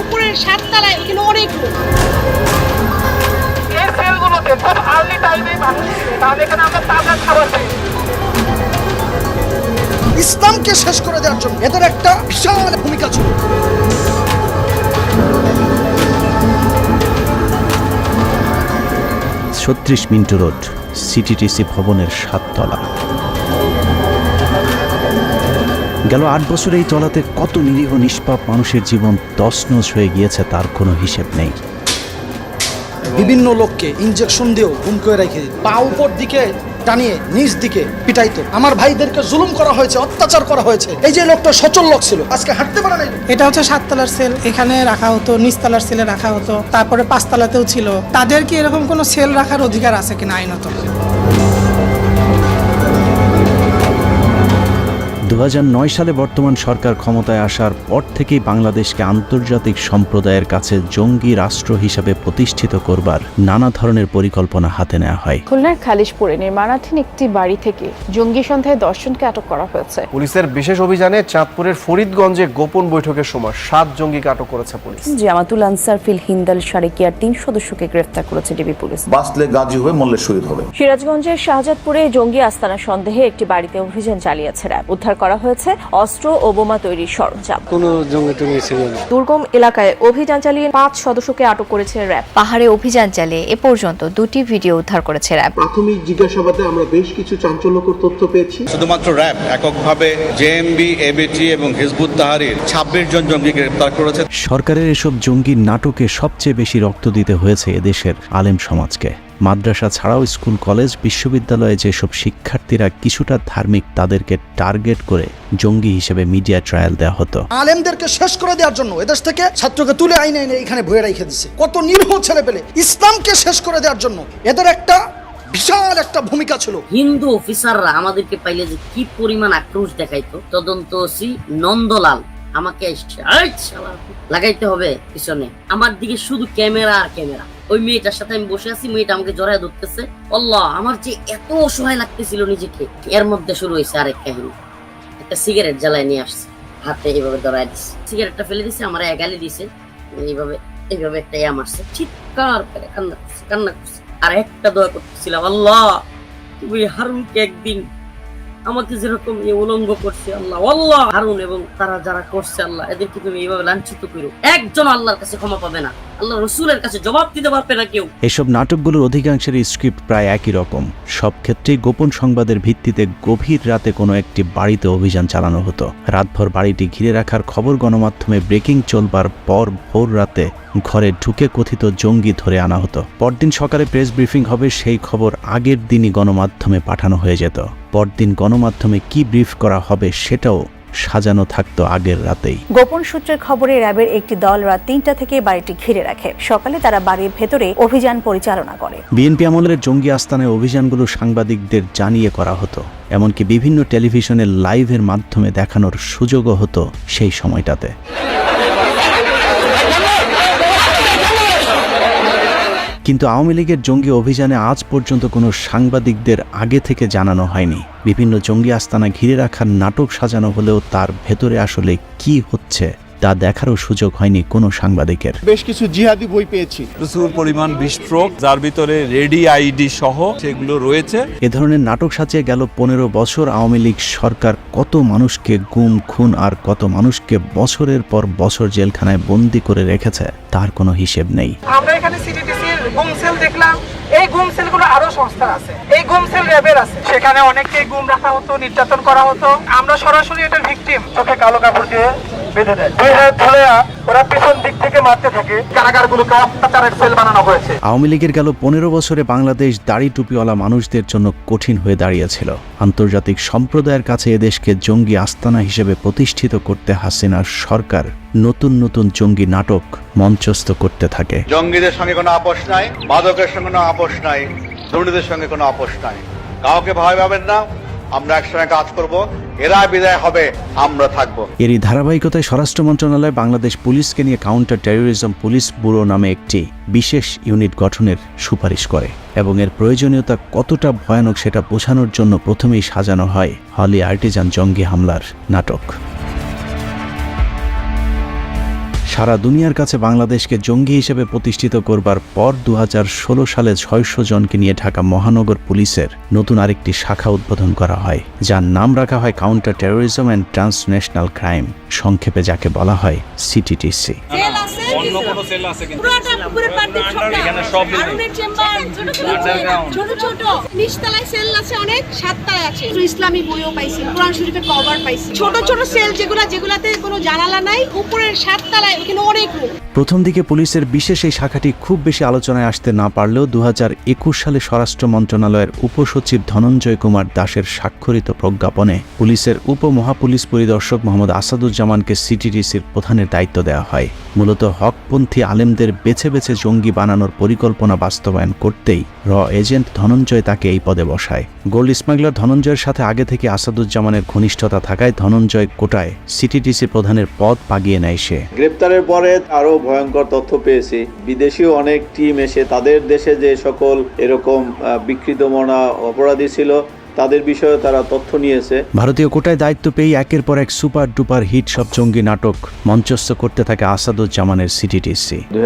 উপরের সাততলায় এখানে অনেক লোক। এই সেলগুলোতে খুব আর্লি টাইমে মানুষ এখানে আমরা তাজা খাবার পাই ইসলামকে শেষ করে দেওয়ার জন্য এদের একটা বিশাল ভূমিকা ছিল। ছত্রিশ মিন্টু রোড সিটিটিসি ভবনের সাততলা। গেল আট বছর এই তলাতে কত নিরীহ নিষ্পাপ মানুষের জীবন তছনছ হয়ে গিয়েছে তার কোনো হিসেব নেই। বিভিন্ন লোককে ইনজেকশন দিয়েও গুম করে রেখে। পা উপর দিকে টানিয়ে নিচ দিকে পিটাইতো। আমার ভাইদেরকে জুলুম করা হয়েছে অত্যাচার করা হয়েছে। এই যে লোকটা সচল লোক ছিল আজকে হাঁটতে পারে নাই। এটা হচ্ছে সাততলার সেল এখানে রাখা হতো নিচতলার সেলে রাখা হতো তারপরে পাঁচতলাতেও ছিল। তাদের কি এরকম কোনো সেল রাখার অধিকার আছে কিনা আইনত? দু সালে বর্তমান সরকার ক্ষমতায় আসার পর থেকেই বাংলাদেশকে আন্তর্জাতিক সম্প্রদায়ের কাছে জঙ্গি রাষ্ট্র হিসাবে প্রতিষ্ঠিত করবার নানা ধরনের পরিকল্পনা হাতে নেওয়া হয়। খুলনার খালিশপুরে নির্মাণাধীন একটি বাড়ি থেকে জঙ্গি সন্ধ্যায় দর্শনকে আটক করা হয়েছে। পুলিশের বিশেষ অভিযানে চাঁদপুরের ফরিদগঞ্জে গোপন বৈঠকের সময় সাত জঙ্গিকে আটক করেছে পুলিশ। জামাতুল আনসার ফিল হিন্দাল সারেকিয়ার তিন সদস্যকে গ্রেফতার করেছে ডিবি পুলিশ। বাঁচলে গাজী হয়ে মরলে শহীদ হবে। সিরাজগঞ্জের শাহজাদপুরে জঙ্গি আস্তানা সন্দেহে একটি বাড়িতে অভিযান চালিয়েছে র্যাব। উদ্ধার করা হয়েছে অস্ত্র ও বোমা তৈরির সরঞ্জাম। দুর্গম এলাকায় অভিযান চালিয়ে পাঁচ সদস্যকে আটক করেছে র্যাব। পাহাড়ে অভিযান চালিয়ে এ পর্যন্ত দুটি ভিডিও উদ্ধার করেছে র্যাব। প্রাথমিক জিজ্ঞাসাবাদে আমরা বেশ কিছু চাঞ্চল্যকর তথ্য পেয়েছি। শুধুমাত্র র্যাব এককভাবে জেএমবি এবিটি এবং হিজবুত তাহারির ছাব্বিশ জন জঙ্গি গ্রেপ্তার করেছে। সরকারের এসব জঙ্গি নাটকে সবচেয়ে বেশি রক্ত দিতে হয়েছে এদেশের আলেম সমাজকে। মাদ্রাসা ছাড়াও স্কুল কলেজ বিশ্ববিদ্যালয়ে যেসব শিক্ষার্থীরা কিছুটা ধার্মিক তাদেরকে টার্গেট করে জঙ্গি হিসেবে মিডিয়া ট্রায়াল দেওয়া হতো। আলেমদেরকে শেষ করে দেওয়ার জন্য এদেশ থেকে ছাত্রকে তুলে আইনে এনে এখানে ভয়ে রেখে দিচ্ছে কত নির্ভ ছেলে পেলে ইসলামকে শেষ করে দেওয়ার জন্য এদের একটা বিশাল একটা ভূমিকা ছিল। হিন্দু অফিসাররা আমাদেরকে পাইলে যে কি পরিমাণ আক্রোশ দেখাইতো তদন্ত ওসি নন্দলাল আমাকে লাগাইতে হবে পিছনে। আমার দিকে শুধু ক্যামেরা আর ক্যামেরা। ওই মেয়েটার সাথে আমি বসে আছি, মেয়েটা আমাকে জড়ায় ধরতেছে। আল্লাহ, আমার যে এত অসহায় লাগতেছিল নিজেকে। এর মধ্যে শুরু হয়েছে আরেক কাহিনী। একটা সিগারেট জ্বালায় নিয়ে আসছে। হাতে এইভাবে ধরায় দিচ্ছে সিগারেটটা ফেলে দিছে, আমার এগালি দিছে। এইভাবে এইভাবে একটা ইয়া মারছে। চিৎকার করে কান্না করছে কান্না করছে। আর একটা দোয়া করতেছিলাম, আল্লাহ, তুমি হারুনকে একদিন আমাকে যেরকম এ উলঙ্গ করছে আল্লাহ আল্লাহ হারুন এবং তারা যারা করছে আল্লাহ, এদেরকে তুমি এইভাবে লাঞ্ছিত করো। একজন আল্লাহর কাছে ক্ষমা পাবে না। আল্লাহ রসুলের কাছে জবাব দিতে পারবে না কেউ। এসব নাটকগুলোর অধিকাংশেরই স্ক্রিপ্ট প্রায় একই রকম। সব ক্ষেত্রেই গোপন সংবাদের ভিত্তিতে গভীর রাতে কোনো একটি বাড়িতে অভিযান চালানো হতো। রাতভর বাড়িটি ঘিরে রাখার খবর গণমাধ্যমে ব্রেকিং চলবার পর ভোর রাতে ঘরে ঢুকে কথিত জঙ্গি ধরে আনা হতো। পরদিন সকালে প্রেস ব্রিফিং হবে, সেই খবর আগের দিনই গণমাধ্যমে পাঠানো হয়ে যেত। পরদিন গণমাধ্যমে কি ব্রিফ করা হবে সেটাও সাজানো থাকতো আগের রাতেই। গোপন সূত্রের খবরে র্যাবের একটি দল রাত তিনটা থেকে বাড়িটি ঘিরে রাখে। সকালে তারা বাড়ির ভেতরে অভিযান পরিচালনা করে। বিএনপি আমলের জঙ্গি আস্তানায় অভিযানগুলো সাংবাদিকদের জানিয়ে করা হতো এমনকি বিভিন্ন টেলিভিশনের লাইভের মাধ্যমে দেখানোর সুযোগও হতো সেই সময়টাতে। কিন্তু আওয়ামী লীগের জঙ্গি অভিযানে আজ পর্যন্ত কোনো সাংবাদিকদের আগে থেকে জানানো হয়নি। বিভিন্ন জঙ্গি আস্তানা ঘিরে রাখার নাটক সাজানো হলেও তার ভেতরে আসলে কি হচ্ছে তা দেখারও সুযোগ হয়নি কোনো সাংবাদিকের। বেশ কিছু জিহাদি বই পেয়েছি। প্রচুর পরিমাণ বিস্ফোরক যার ভিতরে রেডি আইডি সহ সেগুলো রয়েছে। এ ধরনের নাটক সাজিয়ে গেল পনেরো বছর আওয়ামী লীগ সরকার। কত মানুষকে গুম খুন আর কত মানুষকে বছরের পর বছর জেলখানায় বন্দি করে রেখেছে তার কোনো হিসেব নেই। আমরা এখানে সিটিটিসির গুম সেল দেখলাম এই গুম সেলগুলো আরও সংস্থা আছে এই গুম সেল র্যাবের আছে। সেখানে অনেককে গুম রাখা হতো নির্যাতন করা হতো। আমরা সরাসরি এটার ভিকটিম চোখে কালো কাপড় দিয়ে বেঁধে দেয়। দুই হাত ধরে ওরা পিছন দিক থেকে মারতে থাকে। কারাগারগুলোকে অত্যাচারের সেল বানানো হয়েছে। আওয়ামী লীগের গেল পনেরো বছরে বাংলাদেশ দাড়ি টুপিওয়ালা মানুষদের জন্য কঠিন হয়ে দাঁড়িয়েছিল। আন্তর্জাতিক সম্প্রদায়ের কাছে এদেশকে জঙ্গি আস্তানা হিসেবে প্রতিষ্ঠিত করতে হাসিনার সরকার নতুন নতুন জঙ্গি নাটক মঞ্চস্থ করতে থাকে। জঙ্গিদের সঙ্গে কোনো আপোষ নাই মাদকের সঙ্গে কোনো আপোষ নাই দুর্নীতির সঙ্গে কোনো আপোষ নাই। কাউকে ভয় পাবেন না আমরা একসঙ্গে কাজ করব, এরা বিদায় হবে, আমরা থাকব। এরই ধারাবাহিকতায় স্বরাষ্ট্র মন্ত্রণালয়, বাংলাদেশ পুলিশকে নিয়ে কাউন্টার টেরোরিজম পুলিশ ব্যুরো নামে একটি বিশেষ ইউনিট গঠনের সুপারিশ করে এবং এর প্রয়োজনীয়তা কতটা ভয়ানক সেটা বোঝানোর জন্য প্রথমেই সাজানো হয় হলি আর্টিজান জঙ্গি হামলার নাটক। সারা দুনিয়ার কাছে বাংলাদেশকে জঙ্গি হিসেবে প্রতিষ্ঠিত করবার পর দু হাজার ষোলো সালে ছয়শো জনকে নিয়ে ঢাকা মহানগর পুলিশের নতুন আরেকটি শাখা উদ্বোধন করা হয়, যার নাম রাখা হয় counter terrorism and transnational crime সংক্ষেপে যাকে বলা হয় সিটিটিসি অন্য কোনো সেল আছে কিন্তু। এখানে সব ছোট ছোট নিচতলায় সেল আছে অনেক সাততলায় আছে। ইসলামী বইও পাইছি কোরআন শরীফের কভার পাইছি। ছোট ছোট সেল যেগুলা যেগুলাতে কোনো জানালা নাই উপরের সাততলায় ওখানে অনেক রুম প্রথম দিকে পুলিশের বিশেষ এই শাখাটি খুব বেশি আলোচনায় আসতে না পারলেও দু হাজার একুশ সালে স্বরাষ্ট্র মন্ত্রণালয়ের উপসচিব ধনঞ্জয় কুমার দাসের স্বাক্ষরিত প্রজ্ঞাপনে পুলিশের উপমহাপুলিশ পরিদর্শক মোহাম্মদ আসাদুজ্জামানকে সিটিডিসির প্রধানের দায়িত্ব দেওয়া হয়। মূলত হকপন্থী আলেমদের বেছে বেছে জঙ্গি বানানোর পরিকল্পনা বাস্তবায়ন করতেই র এজেন্ট ধনঞ্জয় তাকে এই পদে বসায়। গোল্ড স্মাগলার ধনঞ্জয়ের সাথে আগে থেকে আসাদুজ্জামানের ঘনিষ্ঠতা থাকায় ধনঞ্জয় কোটায় সিটিডিসি প্রধানের পদ পাগিয়ে নেয় সে। গ্রেপ্তারের পরে আরও ভয়ঙ্কর তথ্য পেয়েছি। বিদেশিও অনেক টিম এসে তাদের দেশে যে সকল এরকম আহ, বিকৃত মনা অপরাধী ছিল তাদের বিষয়ে তারা তথ্য নিয়েছে। ভারতীয় কোটায় দায়িত্ব পেয়ে একের পর এক সুপার ডুপার হিট সব জঙ্গি নাটক মঞ্চস্থ করতে থাকে আসাদুজ্জামানের সিটিটিসি দুই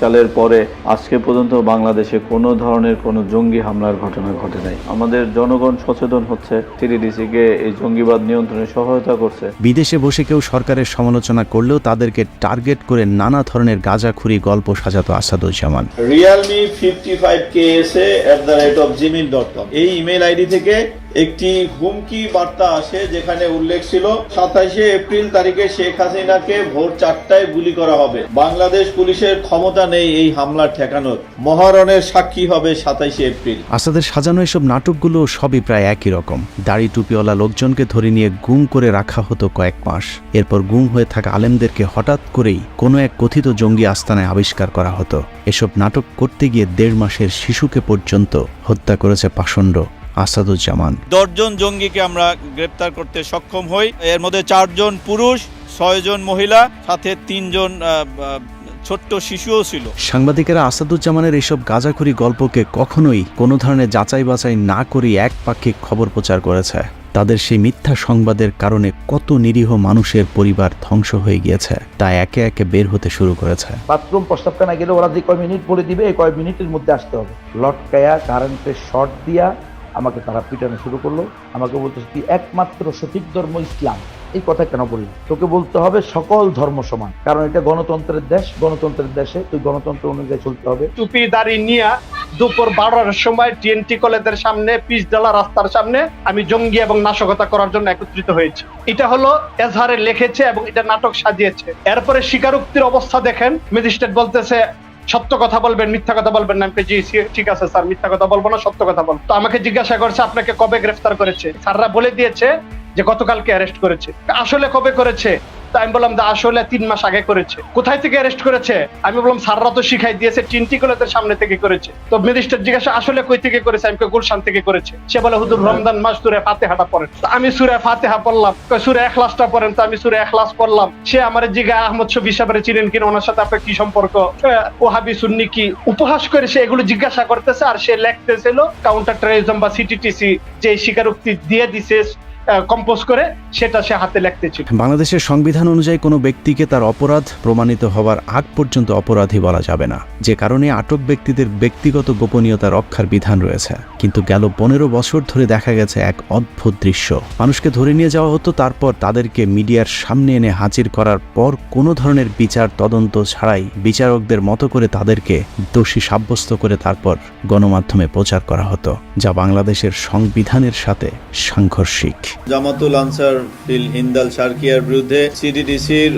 সালের পরে আজকে পর্যন্ত বাংলাদেশে কোনো ধরনের কোনো জঙ্গি হামলার ঘটনা ঘটে নাই। আমাদের জনগণ সচেতন হচ্ছে সিডিডিসি কে এই জঙ্গিবাদ নিয়ন্ত্রণে সহায়তা করছে। বিদেশে বসে কেউ সরকারের সমালোচনা করলেও তাদেরকে টার্গেট করে নানা ধরনের গাঁজাখুরি গল্প সাজাতো Asaduzzaman. Realme fifty five K S at the rate of Gmail dot com এই ইমেল আইডি থেকে একটি হুমকি বার্তা আসে যেখানে উল্লেখ ছিল সাতাশে এপ্রিল তারিখে শেখ হাসিনাকে ভোর চারটায় গুলি করা হবে। বাংলাদেশ পুলিশের ক্ষমতা নেই এই হামলা ঠেকানোর। মহারণের সাক্ষী হবে সাতাশে এপ্রিল। আসাদের সাজানো এসব নাটকগুলো সবই প্রায় একই রকম। দাড়ি টুপিওয়ালা লোকজনকে ধরে নিয়ে গুম করে রাখা হতো কয়েক মাস। এরপর গুম হয়ে থাকা আলেমদেরকে হঠাৎ করেই কোনো এক কথিত জঙ্গি আস্তানায় আবিষ্কার করা হতো। এসব নাটক করতে গিয়ে দেড় মাসের শিশুকে পর্যন্ত হত্যা করেছে পাষণ্ড। আসাদুজ্জামান। দশজন জঙ্গিকে আমরা গ্রেপ্তার করতে সক্ষম হই। এর মধ্যে চারজন পুরুষ ছয়জন মহিলা সাথে তিনজন ছোট্ট শিশুও ছিল। সাংবাদিকেরা আসাদুজ্জামানের এসব গাঁজাখুরি গল্পকে কখনোই কোনো ধরনের যাচাই বাছাই না করে একপাক্ষিক খবর প্রচার করেছে। তাদের সেই মিথ্যা সংবাদের কারণে কত নিরীহ মানুষের পরিবার ধ্বংস হয়ে গিয়েছে তা একে একে বের হতে শুরু করেছে। বাথরুম প্রস্তাবখানা গেলে ওরা যে কয় মিনিট বলে দিবে এই কয় মিনিটের মধ্যে আসতে হবে। লটকায়া কারেন্টের শর্ট দিয়া আমাকে তারা পিটানো শুরু করল। আমাকে বলতেছে, তুই একমাত্র সঠিক ধর্ম ইসলাম। এই কথা কেন বললি? তোকে বলতে হবে সকল ধর্ম সমান। কারণ এটা গণতন্ত্রের দেশ, গণতন্ত্রের দেশে তুই গণতন্ত্র অনুযায়ী চলতে হবে। টুপি দাড়ি নিয়ে দুপুর বারোটার সময় টিএনটি কলেজের সামনে পিচডালা রাস্তার সামনে আমি জঙ্গি এবং নাশকতা করার জন্য একত্রিত হয়েছি। এটা হলো এজহারে লিখেছে এবং এটা নাটক সাজিয়েছে। এরপরে স্বীকারোক্তির অবস্থা দেখেন, ম্যাজিস্ট্রেট বলতেছে সত্য কথা বলবেন, মিথ্যা কথা বলবেন না। আমি জি ঠিক আছে, স্যার, মিথ্যা কথা বলব না, সত্য কথা বলব। তো আমাকে জিজ্ঞাসা করছে, আপনাকে কবে গ্রেফতার করেছে? স্যাররা বলে দিয়েছে যে গতকালকে অ্যারেস্ট করেছে। আসলে কবে করেছে? তো আমি বললাম আসলে তিন মাস আগে করেছে। কোথায় থেকে অ্যারেস্ট করেছে? আমি বললাম স্যাররা তো শিখাই দিয়েছে টিনটি কলেজের সামনে থেকে করেছে। তো ম্যাজিস্ট্রেট জিজ্ঞাসা আসলে কই থেকে করেছে? আমি গুলশান থেকে করেছে। সে বলে হুজুর রমজান মাস সুরে ফাতেহাটা পড়েন। আমি সুরে ফাতেহা পড়লাম। কই সুরে এখলাসটা পড়েন? তো আমি সুরে এখলাস পড়লাম। সে আমার জিগা আহমদ শফি সাহেবের চিনেন কিনা? ওনার সাথে আপনার কি সম্পর্ক? ও হাবি সুন্নি কি উপহাস করে সে এগুলো জিজ্ঞাসা করতেছে আর সে লেখতেছিল কাউন্টার টেরোরিজম বা সিটিটিসি যে স্বীকারোক্তি দিয়ে দিছে কম্পোজ করে সেটা সে হাতে লিখতেছিল বাংলাদেশের সংবিধান অনুযায়ী কোনো ব্যক্তিকে তার অপরাধ প্রমাণিত হওয়ার আগ পর্যন্ত অপরাধী বলা যাবে না। যে কারণে আটক ব্যক্তিদের ব্যক্তিগত গোপনীয়তা রক্ষার বিধান রয়েছে। কিন্তু গেল পনেরো বছর ধরে দেখা গেছে এক অদ্ভুত দৃশ্য। মানুষকে ধরে নিয়ে যাওয়া হতো, তারপর তাদেরকে মিডিয়ার সামনে এনে হাজির করার পর কোনো ধরনের বিচার তদন্ত ছাড়াই বিচারকদের মতো করে তাদেরকে দোষী সাব্যস্ত করে তারপর গণমাধ্যমে প্রচার করা হতো, যা বাংলাদেশের সংবিধানের সাথে সাংঘর্ষিক। জামাতুল আনসার ফিল হিন্দাল সার্কিয়ার বিরুদ্ধে সিডিডিসির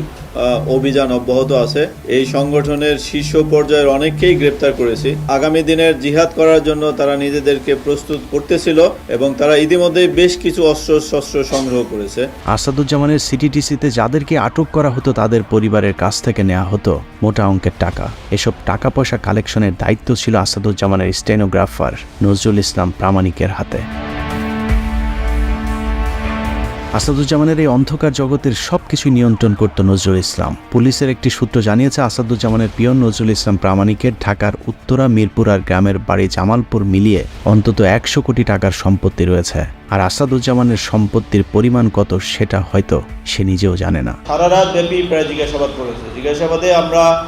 অভিযান অব্যাহত আছে। এই সংগঠনের শীর্ষ পর্যায়ের অনেককেই গ্রেপ্তার করেছি। আগামী দিনের জিহাদ করার জন্য তারা নিজেদেরকে প্রস্তুত করতেছিল এবং তারা ইতিমধ্যেই বেশ কিছু অস্ত্র শস্ত্র সংগ্রহ করেছে। আসাদুজ্জামানের সিটিটিসিতে যাদেরকে আটক করা হতো তাদের পরিবারের কাছ থেকে নেওয়া হতো মোটা অঙ্কের টাকা। এসব টাকা পয়সা কালেকশনের দায়িত্ব ছিল আসাদুজ্জামানের স্টেনোগ্রাফার নজরুল ইসলাম প্রামাণিকের হাতে। আসাদুজ্জামানের এই অন্ধকার জগতের সবকিছু নিয়ন্ত্রণ করত নজরুল ইসলাম। পুলিশের একটি সূত্র জানিয়েছে, আসাদুজ্জামানের পিয়ন নজরুল ইসলাম প্রামাণিকের ঢাকার উত্তরা মিরপুর আর গ্রামের বাড়ি জামালপুর মিলিয়ে অন্তত একশো কোটি টাকার সম্পত্তি রয়েছে। আর আসাদুজ্জামানের সম্পত্তির পরিমাণ কত সেটা হয়তো সে নিজেও জানে না। সারা রাত ব্যাপী প্রায় জিজ্ঞাসাবাদ করেছে। জিজ্ঞাসাবাদে আমরা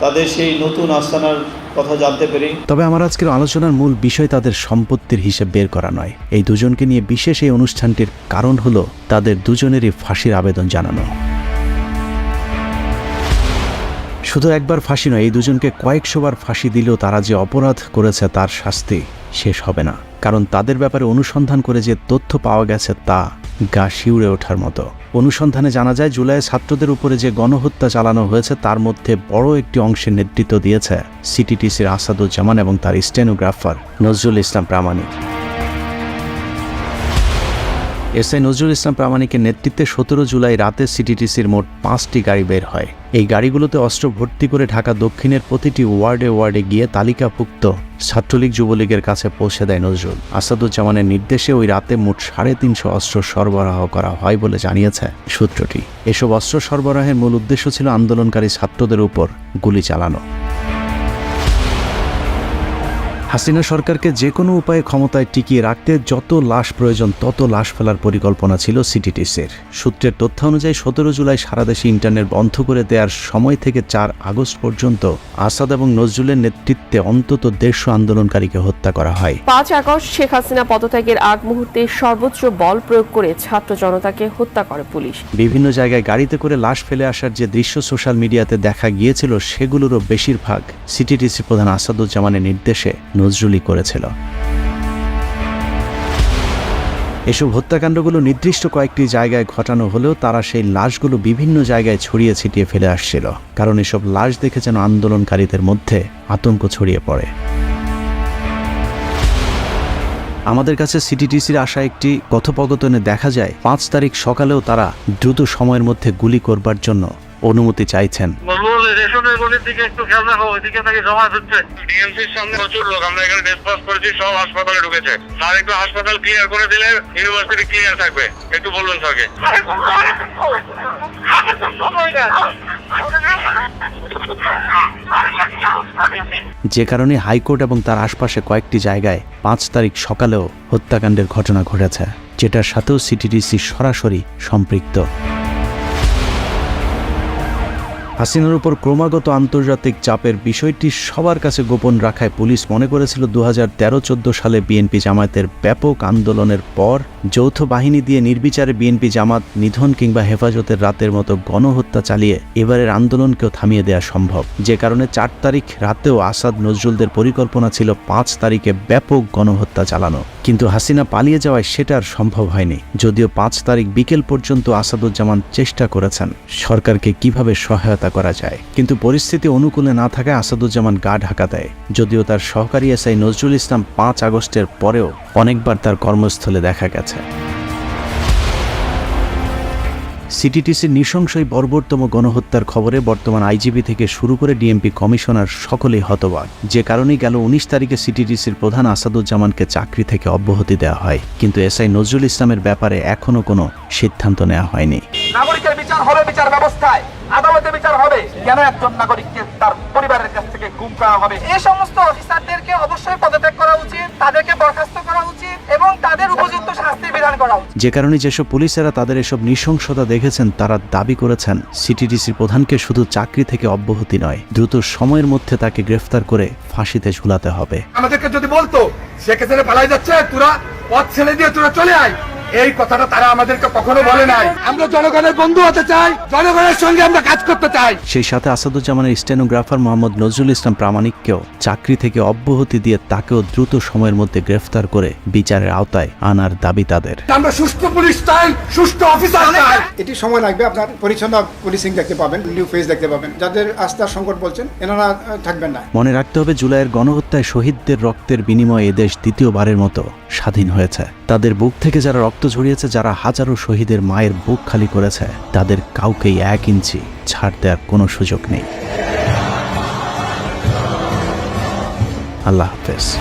তাদের সেই নতুন আস্তানার কথা জানতে পেরি। তবে আমার আজকের আলোচনার মূল বিষয় তাদের সম্পত্তির হিসেব বের করা নয়। এই দুজনকে নিয়ে বিশেষ এই অনুষ্ঠানটির কারণ হলো তাদের দুজনেরই ফাঁসির আবেদন জানানো। শুধু একবার ফাঁসি নয়, এই দুজনকে কয়েকশোবার ফাঁসি দিলেও তারা যে অপরাধ করেছে তার শাস্তি শেষ হবে না। কারণ তাদের ব্যাপারে অনুসন্ধান করে যে তথ্য পাওয়া গেছে তা গা শিউড়ে ওঠার মতো। অনুসন্ধানে জানা যায় জুলাই ছাত্রদের উপরে যে গণহত্যা চালানো হয়েছে, তার মধ্যে বড় একটি অংশের নেতৃত্ব দিয়েছে সিটিটিসির আসাদুজ্জামান এবং তার স্টেনোগ্রাফার নজরুল ইসলাম প্রামাণিক। এসআই নজরুল ইসলাম প্রামাণিকের নেতৃত্বে সতেরো জুলাই রাতে সিটিটিসির মোট পাঁচটি গাড়ি বের হয়। এই গাড়িগুলোতে অস্ত্র ভর্তি করে ঢাকা দক্ষিণের প্রতিটি ওয়ার্ডে ওয়ার্ডে গিয়ে তালিকাভুক্ত ছাত্রলীগ যুবলীগের কাছে পৌঁছে দেয় নজরুল। আসাদুজ্জামানের নির্দেশে ওই রাতে মোট সাড়ে তিনশো অস্ত্র সরবরাহ করা হয় বলে জানিয়েছে সূত্রটি। এসব অস্ত্র সরবরাহের মূল উদ্দেশ্য ছিল আন্দোলনকারী ছাত্রদের উপর গুলি চালানো। হাসিনা সরকারকে যে কোনো উপায়ে ক্ষমতায় টিকিয়ে রাখতে যত লাশ প্রয়োজন তত লাশ ফেলার পরিকল্পনা ছিল সিটিটিসের। সূত্রের তথ্য অনুযায়ী সতেরো জুলাই সারা দেশে ইন্টারনেট বন্ধ করে দেওয়ার সময় থেকে চার আগস্ট পর্যন্ত আসাদ এবং নজরুলের নেতৃত্বে অন্তত দেড়শো আন্দোলনকারীকে হত্যা করা হয়। পাঁচ আগস্ট শেখ হাসিনা পদত্যাগের আগ মুহূর্তে সর্বোচ্চ বল প্রয়োগ করে ছাত্র জনতাকে হত্যা করে পুলিশ। বিভিন্ন জায়গায় গাড়িতে করে লাশ ফেলে আসার যে দৃশ্য সোশ্যাল মিডিয়াতে দেখা গিয়েছিল সেগুলোরও বেশিরভাগ সিটিটিসি প্রধান আসাদুজ্জামানের নির্দেশে। নজরুলই করেছিল। এসব হত্যাকাণ্ডগুলো নির্দিষ্ট কয়েকটি জায়গায় ঘটানো হলেও তারা সেই লাশগুলো বিভিন্ন জায়গায় ছড়িয়ে ছিটিয়ে ফেলে আসছিল, কারণ এসব লাশ দেখে যেন আন্দোলনকারীদের মধ্যে আতঙ্ক ছড়িয়ে পড়ে। আমাদের কাছে সিটিটিসির আসা একটি কথোপকথনে দেখা যায়, পাঁচ তারিখ সকালেও তারা দ্রুত সময়ের মধ্যে গুলি করবার জন্য অনুমতি চাইছেন। রেশনের গলির দিকে একটু খেয়াল রাখো ওইদিকে নাকি জমা হচ্ছে। ডিএমসির সামনে প্রচুর লোক আমরা এখানে ডিসপাস করেছি সব হাসপাতালে ঢুকেছে। স্যার একটু হাসপাতাল ক্লিয়ার করে দিলে ইউনিভার্সিটি ক্লিয়ার থাকবে। একটু বলবেন স্যারকে। যে কারণে হাইকোর্ট এবং তার আশপাশে কয়েকটি জায়গায় পাঁচ তারিখ সকালেও হত্যাকাণ্ডের ঘটনা ঘটেছে যেটার সাথেও সিটিডিসি সরাসরি সম্পৃক্ত। হাসিনার উপর ক্রমাগত আন্তর্জাতিক চাপের বিষয়টি সবার কাছে গোপন রাখায় পুলিশ মনে করেছিল দু হাজার তেরো সালে বিএনপি জামায়াতের ব্যাপক আন্দোলনের পর যৌথ বাহিনী দিয়ে নির্বিচারে বিএনপি জামাত নিধন কিংবা হেফাজতের রাতের মতো গণহত্যা চালিয়ে এবারের আন্দোলনকেও থামিয়ে দেওয়া সম্ভব। যে কারণে চার তারিখ রাতেও আসাদ নজরুলদের পরিকল্পনা ছিল পাঁচ তারিখে ব্যাপক গণহত্যা চালানো। কিন্তু হাসিনা পালিয়ে যাওয়ায় সেটা আর সম্ভব হয়নি, যদিও পাঁচ তারিখ বিকেল পর্যন্ত আসাদুজ্জামান চেষ্টা করেছেন সরকারকে কীভাবে সহায়তা করা যায়। কিন্তু পরিস্থিতি অনুকূলে না থাকায় আসাদুজ্জামান গা ঢাকা দেয়, যদিও তার সহকারী এসআই নজরুল ইসলাম পাঁচ আগস্টের পরেও অনেকবার তার কর্মস্থলে দেখা গেছে। সিটিটিসির নৃশংসই বর্বরতম গণহত্যার খবরে বর্তমান আইজিপি থেকে শুরু করে ডিএমপি কমিশনার সকলেই হতবাক। যে কারণেই গেল উনিশ তারিখে সিটিটিসির প্রধান আসাদুজ্জামানকে চাকরি থেকে অব্যাহতি দেওয়া হয়। কিন্তু এসআই নজরুল ইসলামের ব্যাপারে এখনও কোনো সিদ্ধান্ত নেওয়া হয়নি। নাগরিকের বিচার হবে বিচার ব্যবস্থায়। আদালতে বিচার হবে। কেন একজন নাগরিককে তার পরিবারের কাছ গুম করা হবে। এই সমস্ত অফিসারদেরকে অবশ্যই পদত্যাগ করা উচিত তাদেরকে বরখাস্ত করা উচিত এবং তাদের উপযুক্ত শাস্তি বিধান করা উচিত। যে কারণে যেসব পুলিশেরা তাদের এসব নৃশংসতা দেখেছেন তারা দাবি করেছেন সিটিডিসির প্রধানকে শুধু চাকরি থেকে অব্যাহতি নয় দ্রুত সময়ের মধ্যে তাকে গ্রেফতার করে ফাঁসিতে ঝুলাতে হবে। আমাদেরকে যদি বলতো হাসিনা পালাই যাচ্ছে তোরা পথ ছেড়ে দিয়ে তোরা চলে আয়। এই কথাটা তারা আমাদেরকে কখনো বলে নাই। আমরা জনগণের বন্ধু হতে চাই জনগণের সঙ্গে আমরা কাজ করতে চাই। সেই সাথে আসাদুজ্জামানের স্টেনোগ্রাফার মোহাম্মদ নজরুল ইসলাম প্রামাণিককেও চাকরি থেকে অব্যাহতি দিয়ে তাকেও দ্রুত সময়ের মধ্যে গ্রেফতার করে বিচারের আওতায় আনার দাবি তাদের। আমরা সুষ্ঠু পুলিশ চাই সুষ্ঠু অফিসার চাই। এটি সময় লাগবে আপনার পরিচ্ছন্ন পুলিশিং দেখতে পাবেন নিউ ফেস দেখতে পাবেন। যাদের আস্থার সংকট বলছেন এনারা থাকবেন না। মনে রাখতে হবে জুলাইয়ের গণহত্যায় শহীদদের রক্তের বিনিময়ে এদেশ দ্বিতীয়বারের মতো। স্বাধীন হয়েছে। তাদের বুক থেকে যারা রক্ত ঝরিয়েছে, যারা হাজারো শহীদের মায়ের বুক খালি করেছে, তাদের কাউকেই এক ইঞ্চি ছাড় দেওয়ার কোনো সুযোগ নেই। আল্লাহ হাফেজ।